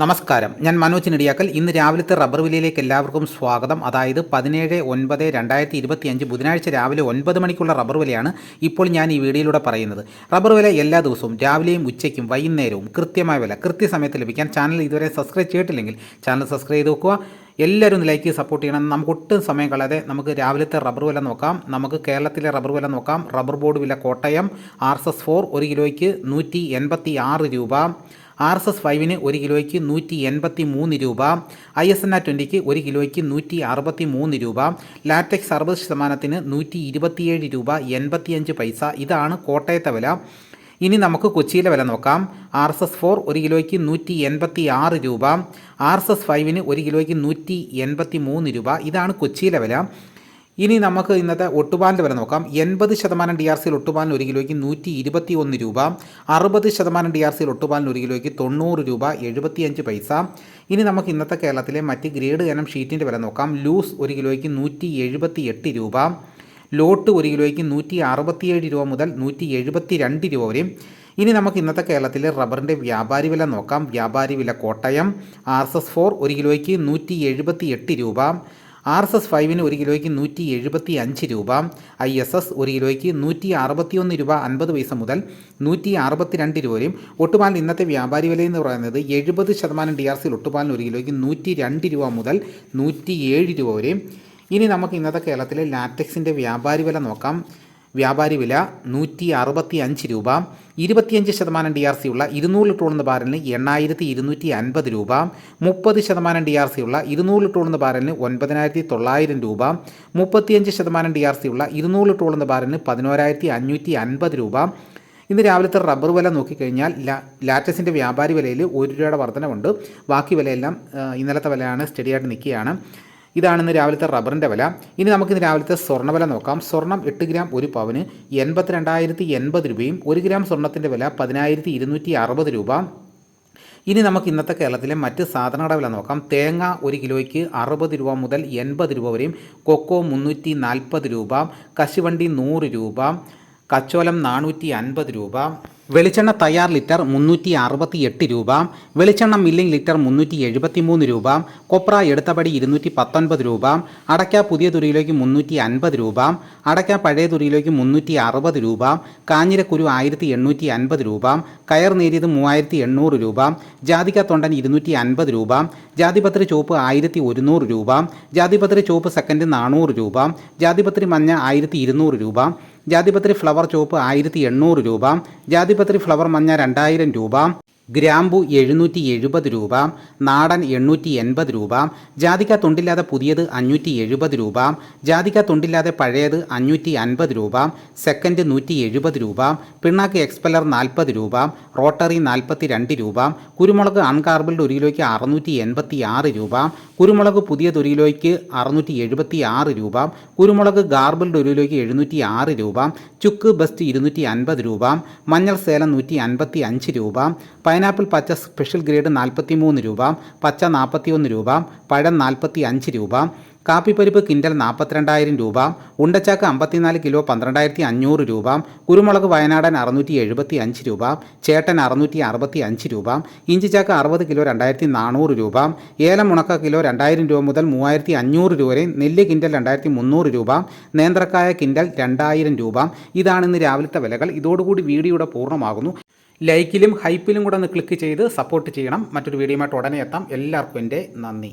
നമസ്കാരം. ഞാൻ മനോജ് നെടിയാക്കൽ. ഇന്ന് രാവിലത്തെ റബ്ബർ വിലയിലേക്ക് എല്ലാവർക്കും സ്വാഗതം. അതായത് പതിനേഴ് ഒൻപത് രണ്ടായിരത്തി ഇരുപത്തി അഞ്ച് ബുധനാഴ്ച രാവിലെ ഒൻപത് മണിക്കുള്ള റബ്ബർ വിലയാണ് ഇപ്പോൾ ഞാൻ ഈ വീഡിയോയിലൂടെ പറയുന്നത്. റബ്ബർ വില എല്ലാ ദിവസവും രാവിലെയും ഉച്ചയ്ക്കും വൈകുന്നേരവും കൃത്യമായ വില കൃത്യസമയത്ത് ലഭിക്കാൻ ചാനൽ ഇതുവരെ സബ്സ്ക്രൈബ് ചെയ്തിട്ടില്ലെങ്കിൽ ചാനൽ സബ്സ്ക്രൈബ് ചെയ്ത് വെക്കുക. എല്ലാവരും ഒന്ന് ലൈക്ക് ചെയ്ത് സപ്പോർട്ട് ചെയ്യണം. നമുക്ക് ഒട്ടും സമയം കളയാതെ നമുക്ക് രാവിലത്തെ റബ്ബർ വില നോക്കാം. നമുക്ക് കേരളത്തിലെ റബ്ബർ വില നോക്കാം. റബ്ബർ ബോർഡ് വില Kottayam R S S four ഒരു കിലോയ്ക്ക് നൂറ്റി എൺപത്തി ആറ് രൂപ ആർ എസ് എസ് ഫൈവിന് ഒരു കിലോയ്ക്ക് നൂറ്റി എൺപത്തി മൂന്ന് രൂപ ഐ എസ് എൻ ആർ ട്വന്റിക്ക് ഒരു കിലോയ്ക്ക് നൂറ്റി അറുപത്തി മൂന്ന് രൂപ. ലാറ്റക്സ് അറുപത് ശതമാനത്തിന് നൂറ്റി ഇരുപത്തിയേഴ് രൂപ എൺപത്തിയഞ്ച് പൈസ. ഇതാണ് കോട്ടയത്തെ വില. ഇനി നമുക്ക് കൊച്ചിയിലെ വില നോക്കാം. ആർ എസ് എസ് ഫോർ ഒരു കിലോയ്ക്ക് നൂറ്റി എൺപത്തി ആറ് രൂപ. ആർ എസ് എസ് ഫൈവിന് ഒരു കിലോയ്ക്ക് നൂറ്റി എൺപത്തി മൂന്ന് രൂപ. ഇതാണ് കൊച്ചിയിലെ വില. ഇനി നമുക്ക് ഇന്നത്തെ ഒട്ടുപാലിന്റെ വില നോക്കാം. എൺപത് ശതമാനം ഡി ആർ സിയിൽ ഒട്ടുപാലിന് ഒരു കിലോയ്ക്ക് നൂറ്റി ഇരുപത്തി ഒന്ന് രൂപ. അറുപത് ശതമാനം ഡി ആർ സിയിൽ ഒട്ടുപാലിന് ഒരു കിലോയ്ക്ക് തൊണ്ണൂറ് രൂപ എഴുപത്തിയഞ്ച് പൈസ. ഇനി നമുക്ക് ഇന്നത്തെ കേരളത്തിലെ മറ്റ് ഗ്രേഡ് ഇനം ഷീറ്റിന്റെ വില നോക്കാം. ലൂസ് ഒരു കിലോയ്ക്ക് നൂറ്റി എഴുപത്തി എട്ട് രൂപ. ലോട്ട് ഒരു കിലോയ്ക്ക് നൂറ്റി അറുപത്തിയേഴ് രൂപ മുതൽ നൂറ്റി എഴുപത്തി രണ്ട് രൂപ വരെയും. ഇനി നമുക്ക് ഇന്നത്തെ കേരളത്തിലെ റബ്ബറിന്റെ വ്യാപാരി വില നോക്കാം. വ്യാപാരി വില Kottayam. R S S four ഒരു കിലോയ്ക്ക് നൂറ്റി എഴുപത്തി എട്ട് രൂപ. ആർ എസ് എസ് ഫൈവിന് ഒരു കിലോയ്ക്ക് നൂറ്റി എഴുപത്തി അഞ്ച് രൂപ. ഐ എസ് എസ് ഒരു കിലോയ്ക്ക് നൂറ്റി അറുപത്തിയൊന്ന് രൂപ അൻപത് പൈസ മുതൽ നൂറ്റി അറുപത്തിരണ്ട് രൂപ വരെയും. ഒട്ടുപാലിന് ഇന്നത്തെ വ്യാപാരി വില എന്ന് പറയുന്നത് എഴുപത് ശതമാനം ഡി ആർ സിയിൽ ഒട്ടുപാലിന് ഒരു കിലോയ്ക്ക് നൂറ്റി രണ്ട് രൂപ മുതൽ നൂറ്റി ഏഴ് രൂപ വരെയും. ഇനി നമുക്ക് ഇന്നത്തെ കേരളത്തിലെ ലാറ്റക്സിന്റെ വ്യാപാരി വില നോക്കാം. വ്യാപാരി വില നൂറ്റി അറുപത്തി അഞ്ച് രൂപ. ഇരുപത്തിയഞ്ച് ശതമാനം ഡി ആർ സി ഉള്ള ഇരുന്നൂറ് ലിറ്റർ ഉള്ള ബാരലിന് എണ്ണായിരത്തി ഇരുന്നൂറ്റി അൻപത് രൂപ. മുപ്പത് ശതമാനം ഡി ആർ സി ഉള്ള ഇരുന്നൂറ് ലിറ്റർ ഉള്ള ബാരലിന് ഒൻപതിനായിരത്തി തൊള്ളായിരം രൂപ. മുപ്പത്തിയഞ്ച് ശതമാനം ഡി ആർ സി ഉള്ള ഇരുന്നൂറ് ലിറ്റർ ഉള്ള ബാരലിന് പതിനോരായിരത്തി അഞ്ഞൂറ്റി അൻപത് രൂപ. ഇന്ന് രാവിലത്തെ റബ്ബർ വില നോക്കിക്കഴിഞ്ഞാൽ ലാറ്റസിന്റെ വ്യാപാരി വിലയിൽ ഒരു രൂപയുടെ വർധനവുണ്ട്. ബാക്കി വിലയെല്ലാം ഇന്നലത്തെ വിലയാണ് സ്റ്റഡിയായിട്ട് നിൽക്കുകയാണ്. ഇതാണ് ഇന്ന് രാവിലത്തെ റബ്ബറിന്റെ വില. ഇനി നമുക്കിന്ന് രാവിലത്തെ സ്വർണ വില നോക്കാം. സ്വർണം എട്ട് ഗ്രാം ഒരു പവന് എൺപത്തിരണ്ടായിരത്തി എൺപത് രൂപയും ഒരു ഗ്രാം സ്വർണത്തിന്റെ വില പതിനായിരത്തി ഇരുന്നൂറ്റി അറുപത് രൂപ. ഇനി നമുക്ക് ഇന്നത്തെ കേരളത്തിലെ മറ്റ് സാധനങ്ങളുടെ വില നോക്കാം. തേങ്ങ ഒരു കിലോയ്ക്ക് അറുപത് രൂപ മുതൽ എൺപത് രൂപ വരെയും കൊക്കോ മുന്നൂറ്റി നാൽപ്പത് രൂപ കശുവണ്ടി നൂറ് രൂപ കച്ചോലം നാനൂറ്റി അൻപത് രൂപ. വെളിച്ചെണ്ണ തയ്യാർ ലിറ്റർ മുന്നൂറ്റി അറുപത്തി എട്ട് രൂപ വെളിച്ചെണ്ണ മില്ലിംഗ് ലിറ്റർ മുന്നൂറ്റി എഴുപത്തി മൂന്ന് രൂപ കൊപ്ര എടുത്തപടി ഇരുന്നൂറ്റി പത്തൊൻപത് രൂപ അടയ്ക്ക പുതിയ തുരിയിലേക്ക് മുന്നൂറ്റി അൻപത് രൂപ അടയ്ക്ക പഴയ തുരിയിലേക്ക് മുന്നൂറ്റി അറുപത് രൂപ കാഞ്ഞിരക്കുരു ആയിരത്തി എണ്ണൂറ്റി അൻപത് രൂപ കയർ നേരിയത് മൂവായിരത്തി എണ്ണൂറ് രൂപ ജാതിക തൊണ്ടൻ ഇരുന്നൂറ്റി അൻപത് രൂപ ജാതിപത്രി ചുവപ്പ് ആയിരത്തി ഒരുന്നൂറ് രൂപ ജാതിപത്രി ചുവപ്പ് സെക്കൻഡ് നാനൂറ് രൂപ ജാതിപത്രി മഞ്ഞ ആയിരത്തി ഇരുന്നൂറ് രൂപ ജാതിപത്രി ഫ്ലവർ ചുവപ്പ് ആയിരത്തി എണ്ണൂറ് രൂപ ജാതിപത്രി ഫ്ലവർ മഞ്ഞ രണ്ടായിരം രൂപ ഗ്രാമ്പു എഴുന്നൂറ്റി എഴുപത് രൂപ നാടൻ എണ്ണൂറ്റി എൺപത് രൂപ ജാതിക്ക തൊണ്ടില്ലാതെ പുതിയത് അഞ്ഞൂറ്റി എഴുപത് രൂപ ജാതിക്ക തൊണ്ടില്ലാതെ പഴയത് അഞ്ഞൂറ്റി അൻപത് രൂപ സെക്കൻഡ് നൂറ്റി എഴുപത് രൂപ പിണ്ണാക്ക് എക്സ്പെല്ലർ നാൽപ്പത് രൂപ റോട്ടറി നാൽപ്പത്തി രണ്ട് രൂപ കുരുമുളക് അൺകാർബിൾഡ് ഒരു കിലോയ്ക്ക് അറുന്നൂറ്റി എൺപത്തി ആറ് രൂപ കുരുമുളക് പുതിയത് ഒരു കിലോയ്ക്ക് അറുന്നൂറ്റി എഴുപത്തി ആറ് രൂപ കുരുമുളക് ഗാർബിൾഡ് ഒരു കിലോയ്ക്ക് എഴുന്നൂറ്റി ആറ് രൂപ ചുക്ക് ബസ്റ്റ് ഇരുന്നൂറ്റി അൻപത് രൂപ മഞ്ഞൾ സേലം നൂറ്റി അൻപത്തി അഞ്ച് രൂപ പൈനാപ്പിൾ പച്ച സ്പെഷ്യൽ ഗ്രേഡ് നാൽപ്പത്തി മൂന്ന് രൂപ പച്ച നാൽപ്പത്തി ഒന്ന് രൂപ പഴം നാൽപ്പത്തി അഞ്ച് രൂപ കാപ്പിപ്പരിപ്പ് കിൻഡൽ നാൽപ്പത്തിരണ്ടായിരം രൂപ ഉണ്ടച്ചാക്ക് അമ്പത്തിനാല് കിലോ പന്ത്രണ്ടായിരത്തി അഞ്ഞൂറ് രൂപ കുരുമുളക് വയനാടൻ അറുന്നൂറ്റി എഴുപത്തി അഞ്ച് രൂപ ചേട്ടൻ അറുന്നൂറ്റി അറുപത്തി അഞ്ച് രൂപ ഇഞ്ചിച്ചാക്ക് അറുപത് കിലോ രണ്ടായിരത്തി നാനൂറ് രൂപ ഏലം ഉണക്ക കിലോ രണ്ടായിരം രൂപ മുതൽ മൂവായിരത്തി അഞ്ഞൂറ് രൂപ വരെ നെല്ല് കിൻഡൽ രണ്ടായിരത്തി മുന്നൂറ് രൂപ നേന്ത്രക്കായ കിൻഡൽ രണ്ടായിരം രൂപ. ഇതാണ് ഇന്ന് രാവിലത്തെ വിലകൾ. ഇതോടുകൂടി വീഡിയോയുടെ പൂർണമാകുന്നു. ലൈക്കിലും ഹൈപ്പിലും കൂടെ ഒന്ന് ക്ലിക്ക് ചെയ്ത് സപ്പോർട്ട് ചെയ്യണം. മറ്റൊരു വീഡിയോയുമായിട്ട് ഉടനെ എത്താം. എല്ലാവർക്കും എന്റെ നന്ദി.